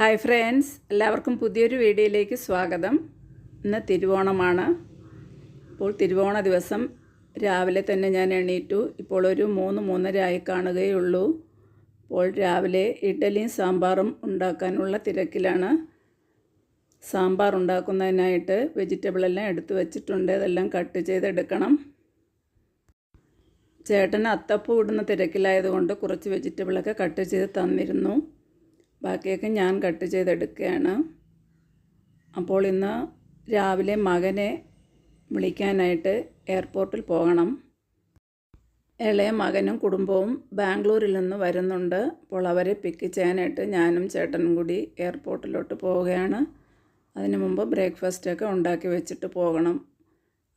Hi friends എല്ലാവർക്കും പുതിയൊരു വീഡിയോയിലേക്ക് സ്വാഗതം. ഇന്ന് തിരുവോണമാണ്. അപ്പോൾ തിരുവോണ ദിവസം. രാവിലെ തന്നെ ഞാൻ എണീറ്റു. ഇപ്പോൾ ഒരു മൂന്ന് ആയി കാണുകയുള്ളൂ. അപ്പോൾ രാവിലെ ഇഡ്ഡലിയും സാമ്പാറും ഉണ്ടാക്കാനുള്ള തിരക്കിലാണ്. സാമ്പാർ ഉണ്ടാക്കുന്നതിനായിട്ട് വെജിറ്റബിൾ എല്ലാം എടുത്തു വച്ചിട്ടുണ്ട്. അതെല്ലാം കട്ട് ചെയ്തെടുക്കണം. ചേട്ടന് അത്തപ്പൂ ഇടുന്ന തിരക്കിലായതുകൊണ്ട് കുറച്ച് വെജിറ്റബിളൊക്കെ കട്ട് ചെയ്ത് തന്നിരുന്നു. ബാക്കിയൊക്കെ ഞാൻ കട്ട് ചെയ്തെടുക്കുകയാണ്. അപ്പോൾ ഇന്ന് രാവിലെ മകനെ വിളിക്കാനായിട്ട് എയർപോർട്ടിൽ പോകണം. ഇളയ മകനും കുടുംബവും ബാംഗ്ലൂരിൽ നിന്ന് വരുന്നുണ്ട്. അപ്പോൾ അവരെ പിക്ക് ചെയ്യാനായിട്ട് ഞാനും ചേട്ടനും കൂടി എയർപോർട്ടിലോട്ട് പോവുകയാണ്. അതിനു മുമ്പ് ബ്രേക്ക്ഫാസ്റ്റൊക്കെ ഉണ്ടാക്കി വെച്ചിട്ട് പോകണം.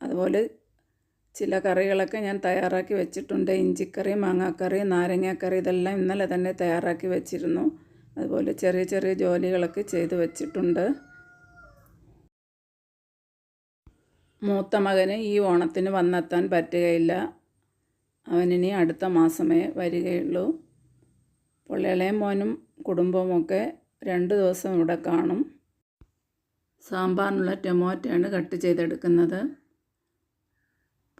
അതുപോലെ ചില കറികളൊക്കെ ഞാൻ തയ്യാറാക്കി വെച്ചിട്ടുണ്ട്. ഇഞ്ചിക്കറി മാങ്ങാക്കറി നാരങ്ങാക്കറി ഇതെല്ലാം ഇന്നലെ തന്നെ തയ്യാറാക്കി വെച്ചിരുന്നു. അതുപോലെ ചെറിയ ചെറിയ ജോലികളൊക്കെ ചെയ്ത് വച്ചിട്ടുണ്ട്. മൂത്ത മകന് ഈ ഓണത്തിന് വന്നെത്താൻ പറ്റുകയില്ല. അവനിനി അടുത്ത മാസമേ വരികയുള്ളൂ. അപ്പോൾ മോനും കുടുംബവുമൊക്കെ രണ്ട് ദിവസം ഇവിടെ കാണും. സാമ്പാറിനുള്ള ടൊമാറ്റോയാണ് കട്ട് ചെയ്തെടുക്കുന്നത്.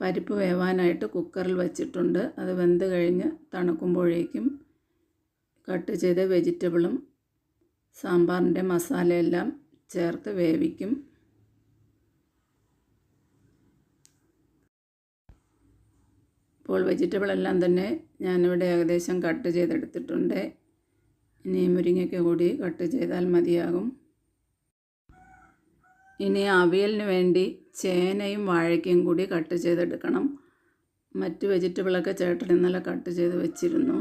പരിപ്പ് വേവാനായിട്ട് കുക്കറിൽ വെച്ചിട്ടുണ്ട്. അത് വെന്ത് കഴിഞ്ഞ് തണുക്കുമ്പോഴേക്കും കട്ട് ചെയ്ത വെജിറ്റബിളും സാമ്പാറിന്റെ മസാലയെല്ലാം ചേർത്ത് വേവിക്കും. ഇപ്പോൾ വെജിറ്റബിൾ എല്ലാം തന്നെ ഞാനിവിടെ ഏകദേശം കട്ട് ചെയ്തെടുത്തിട്ടുണ്ട്. ഇനി മുരിങ്ങയ്ക്ക് കൂടി കട്ട് ചെയ്താൽ മതിയാകും. ഇനി അവിയലിന് വേണ്ടി ചേനയും വാഴയ്ക്കയും കൂടി കട്ട് ചെയ്തെടുക്കണം. മറ്റ് വെജിറ്റബിളൊക്കെ ചേട്ടൻ ഇന്നലെ കട്ട് ചെയ്ത് വെച്ചിരുന്നു.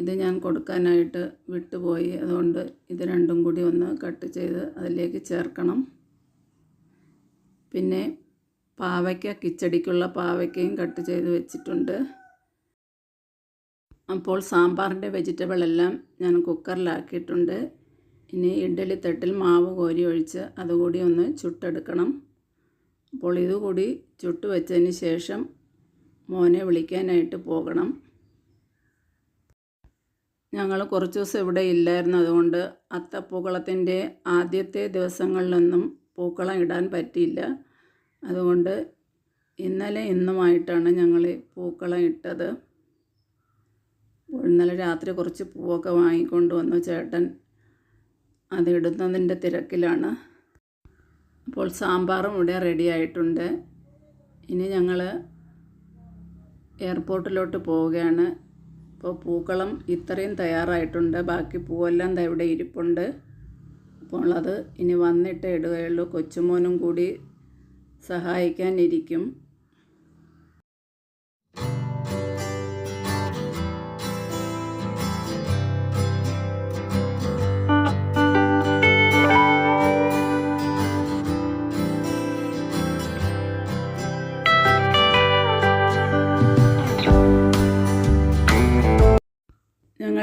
ഇത് ഞാൻ കൊടുക്കാനായിട്ട് വിട്ടുപോയി. അതുകൊണ്ട് ഇത് രണ്ടും കൂടി ഒന്ന് കട്ട് ചെയ്ത് അതിലേക്ക് ചേർക്കണം. പിന്നെ പാവയ്ക്ക കിച്ചടിക്കുള്ള പാവയ്ക്കയും കട്ട് ചെയ്ത് വെച്ചിട്ടുണ്ട്. അപ്പോൾ സാമ്പാറിന്റെ വെജിറ്റബിൾ എല്ലാം ഞാൻ കുക്കറിലാക്കിയിട്ടുണ്ട്. ഇനി ഇഡ്ഡലി തട്ടിൽ മാവ് കോരി ഒഴിച്ച് അതുകൂടി ഒന്ന് ചുട്ടെടുക്കണം. അപ്പോൾ ഇതുകൂടി ചുട്ട് വെച്ചതിന് ശേഷം മോനെ വിളിക്കാനായിട്ട് പോകണം. ഞങ്ങൾ കുറച്ച് ദിവസം ഇവിടെ ഇല്ലായിരുന്നു. അതുകൊണ്ട് അത്തപ്പൂക്കളത്തിന്റെ ആദ്യത്തെ ദിവസങ്ങളിലൊന്നും പൂക്കളം ഇടാൻ പറ്റിയില്ല. അതുകൊണ്ട് ഇന്നലെ ഇന്നുമായിട്ടാണ് ഞങ്ങൾ പൂക്കളം ഇട്ടത്. ഇന്നലെ രാത്രി കുറച്ച് പൂവൊക്കെ വാങ്ങിക്കൊണ്ട് വന്നു. ചേട്ടൻ അത് ഇടുന്നതിന്റെ തിരക്കിലാണ്. അപ്പോൾ സാമ്പാറും ഇവിടെ റെഡി ആയിട്ടുണ്ട്. ഇനി ഞങ്ങൾ എയർപോർട്ടിലോട്ട് പോവുകയാണ്. അപ്പോൾ പൂക്കളം ഇത്രയും തയ്യാറായിട്ടുണ്ട്. ബാക്കി പൂവെല്ലാം ഇവിടെ ഇരിപ്പുണ്ട്. അപ്പോൾ അത് ഇനി വന്നിട്ട് ഇടുകയുള്ളൂ. കൊച്ചുമോനും കൂടി സഹായിക്കാനിരിക്കും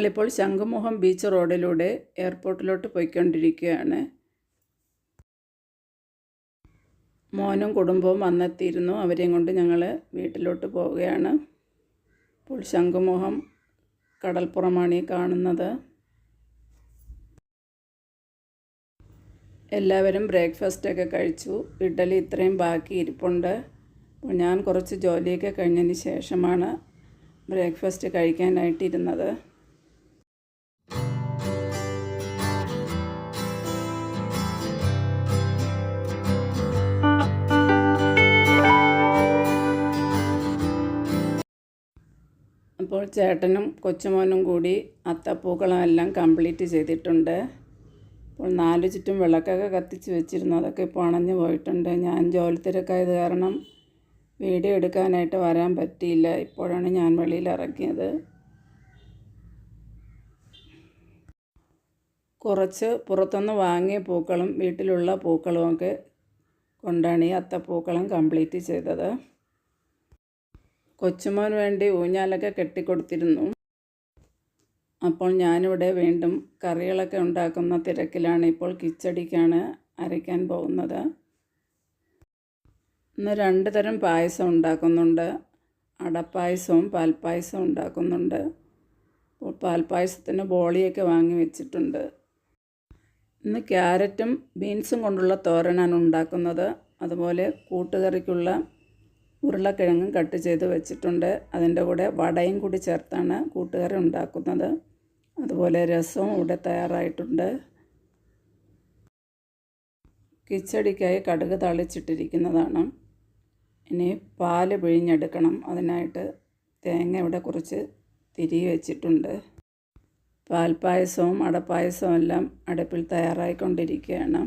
ഞങ്ങളിപ്പോൾ ശംഖുമുഖം ബീച്ച് റോഡിലൂടെ എയർപോർട്ടിലോട്ട് പോയിക്കൊണ്ടിരിക്കുകയാണ്. മോനും കുടുംബവും വന്നെത്തിയിരുന്നു. അവരെയും കൊണ്ട് ഞങ്ങൾ വീട്ടിലോട്ട് പോവുകയാണ്. ഇപ്പോൾ ശംഖുമുഖം കടൽപ്പുറമാണ് ഈ കാണുന്നത്. എല്ലാവരും ബ്രേക്ക്ഫാസ്റ്റൊക്കെ കഴിച്ചു. ഇഡലി ഇത്രയും ബാക്കി ഇരിപ്പുണ്ട്. അപ്പോൾ ഞാൻ കുറച്ച് ജോലിയൊക്കെ കഴിഞ്ഞതിന് ശേഷമാണ് ബ്രേക്ക്ഫാസ്റ്റ് കഴിക്കാനായിട്ടിരുന്നത്. അപ്പോൾ ചേട്ടനും കൊച്ചുമോനും കൂടി അത്തപ്പൂക്കളം എല്ലാം കംപ്ലീറ്റ് ചെയ്തിട്ടുണ്ട്. അപ്പോൾ നാല് ചുറ്റും വിളക്കൊക്കെ കത്തിച്ച് വെച്ചിരുന്നു. അതൊക്കെ ഇപ്പോൾ അണഞ്ഞു പോയിട്ടുണ്ട്. ഞാൻ ജോലി തിരക്കായത് കാരണം വീഡിയോ എടുക്കാനായിട്ട് വരാൻ പറ്റിയില്ല. ഇപ്പോഴാണ് ഞാൻ വെളിയിൽ ഇറങ്ങിയത്. കുറച്ച് പുറത്തുനിന്ന് വാങ്ങിയ പൂക്കളും വീട്ടിലുള്ള പൂക്കളുമൊക്കെ കൊണ്ടാണ് ഈ അത്തപ്പൂക്കളം കംപ്ലീറ്റ് ചെയ്തത്. കൊച്ചുമോന് വേണ്ടി ഊഞ്ഞാലൊക്കെ കെട്ടിക്കൊടുത്തിരുന്നു. അപ്പോൾ ഞാനിവിടെ വീണ്ടും കറികളൊക്കെ ഉണ്ടാക്കുന്ന തിരക്കിലാണ് ഇപ്പോൾ കിച്ചടിക്കാണ് അരയ്ക്കാൻ പോകുന്നത്. ഇന്ന് രണ്ട് തരം പായസം ഉണ്ടാക്കുന്നുണ്ട്. അടപ്പായസവും പാൽപ്പായസവും ഉണ്ടാക്കുന്നുണ്ട്. അപ്പോൾ പാൽപ്പായസത്തിന് ബോളിയൊക്കെ വാങ്ങി വെച്ചിട്ടുണ്ട്. ഇന്ന് ക്യാരറ്റും ബീൻസും കൊണ്ടുള്ള തോരനാണ് ഉണ്ടാക്കുന്നത്. അതുപോലെ കൂട്ടുകറിക്കുള്ള ഉരുളക്കിഴങ്ങും കട്ട് ചെയ്ത് വെച്ചിട്ടുണ്ട്. അതിന്റെ കൂടെ വടയും കൂടി ചേർത്താണ് കൂട്ടുകറി ഉണ്ടാക്കുന്നത്. അതുപോലെ രസവും ഇവിടെ തയ്യാറായിട്ടുണ്ട്. കിച്ചടിക്കായി കടുക് തളിച്ചിട്ടിരിക്കുന്നതാണ്. ഇനി പാൽ പിഴിഞ്ഞെടുക്കണം. അതിനായിട്ട് തേങ്ങ ഇവിടെ കുറച്ച് തിരികെ വെച്ചിട്ടുണ്ട്. പാൽപ്പായസവും അടപ്പായസവും എല്ലാം അടുപ്പിൽ തയ്യാറായിക്കൊണ്ടിരിക്കുകയാണ്.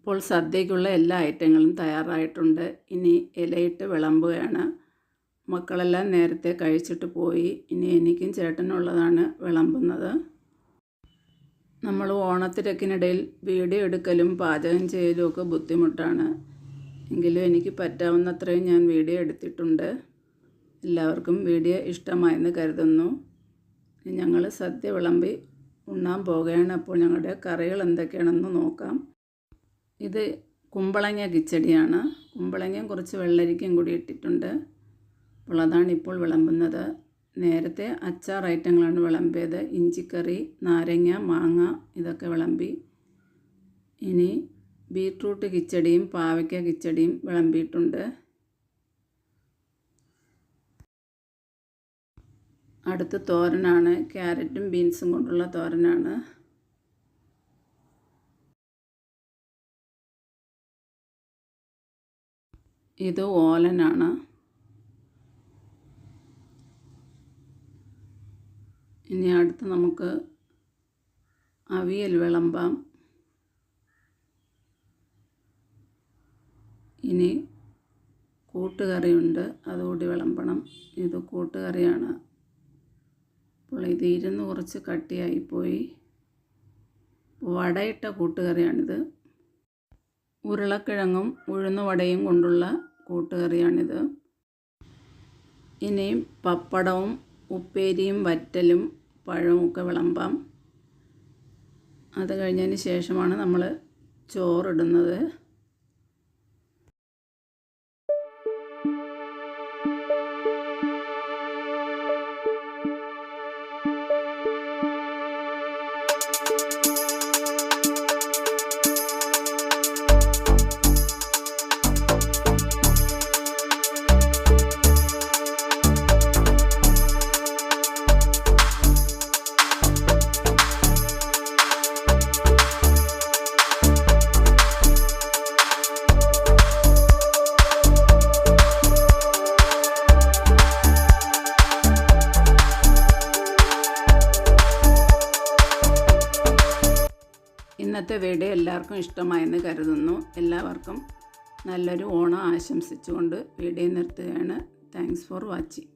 ഇപ്പോൾ സദ്യക്കുള്ള എല്ലാ ഐറ്റങ്ങളും തയ്യാറായിട്ടുണ്ട്. ഇനി ഇലയിട്ട് വിളമ്പുകയാണ്. മക്കളെല്ലാം നേരത്തെ കഴിച്ചിട്ട് പോയി. ഇനി എനിക്കും ചേട്ടനുള്ളതാണ് വിളമ്പുന്നത്. നമ്മൾ ഓണത്തിരക്കിനിടയിൽ വീഡിയോ എടുക്കലും പാചകം ചെയ്യലും ഒക്കെ ബുദ്ധിമുട്ടാണ്. എങ്കിലും എനിക്ക് പറ്റാവുന്നത്രയും ഞാൻ വീഡിയോ എടുത്തിട്ടുണ്ട്. എല്ലാവർക്കും വീഡിയോ ഇഷ്ടമായെന്ന് കരുതുന്നു. ഞങ്ങൾ സദ്യ വിളമ്പി ഉണ്ണാൻ പോകുകയാണ് അപ്പോൾ ഞങ്ങളുടെ കറികൾ എന്തൊക്കെയാണെന്ന് നോക്കാം. ഇത് കുമ്പളങ്ങ കിച്ചടിയാണ്. കുമ്പളങ്ങയും കുറച്ച് വെള്ളരിക്കയും കൂടി ഇട്ടിട്ടുണ്ട്. അപ്പോൾ അതാണ് ഇപ്പോൾ വിളമ്പുന്നത്. നേരത്തെ അച്ചാർ ഐറ്റങ്ങളാണ് വിളമ്പിയത്. ഇഞ്ചിക്കറി നാരങ്ങ മാങ്ങ ഇതൊക്കെ വിളമ്പി. ഇനി ബീട്രൂട്ട് കിച്ചടിയും പാവയ്ക്ക കിച്ചടിയും വിളമ്പിയിട്ടുണ്ട്. അടുത്ത് തോരനാണ്. ക്യാരറ്റും ബീൻസും കൊണ്ടുള്ള തോരനാണ്. ഇത് ഓലനാണ്. ഇനി അടുത്ത് നമുക്ക് അവിയൽ വിളമ്പാം. ഇനി കൂട്ടുകറിയുണ്ട് അതുകൂടി വിളമ്പണം. ഇത് കൂട്ടുകറിയാണ്. അപ്പോൾ ഇത് ഇരുന്ന് കുറച്ച് കട്ടിയായിപ്പോയി. വടയിട്ട കൂട്ടുകറിയാണിത്. ഉരുളക്കിഴങ്ങും ഉഴുന്നുവടയും കൊണ്ടുള്ള കൂട്ടുകറിയാണിത്. ഇനിയും പപ്പടവും ഉപ്പേരിയും വറ്റലും പഴവും ഒക്കെ വിളമ്പാം. അത് കഴിഞ്ഞതിന് ശേഷമാണ് നമ്മൾ ചോറിടുന്നത്. ഇന്നത്തെ വീഡിയോ എല്ലാവർക്കും ഇഷ്ടമായെന്ന് കരുതുന്നു. എല്ലാവർക്കും നല്ലൊരു ഓണം ആശംസിച്ചുകൊണ്ട് വീഡിയോ നിർത്തുകയാണ്. Thanks for watching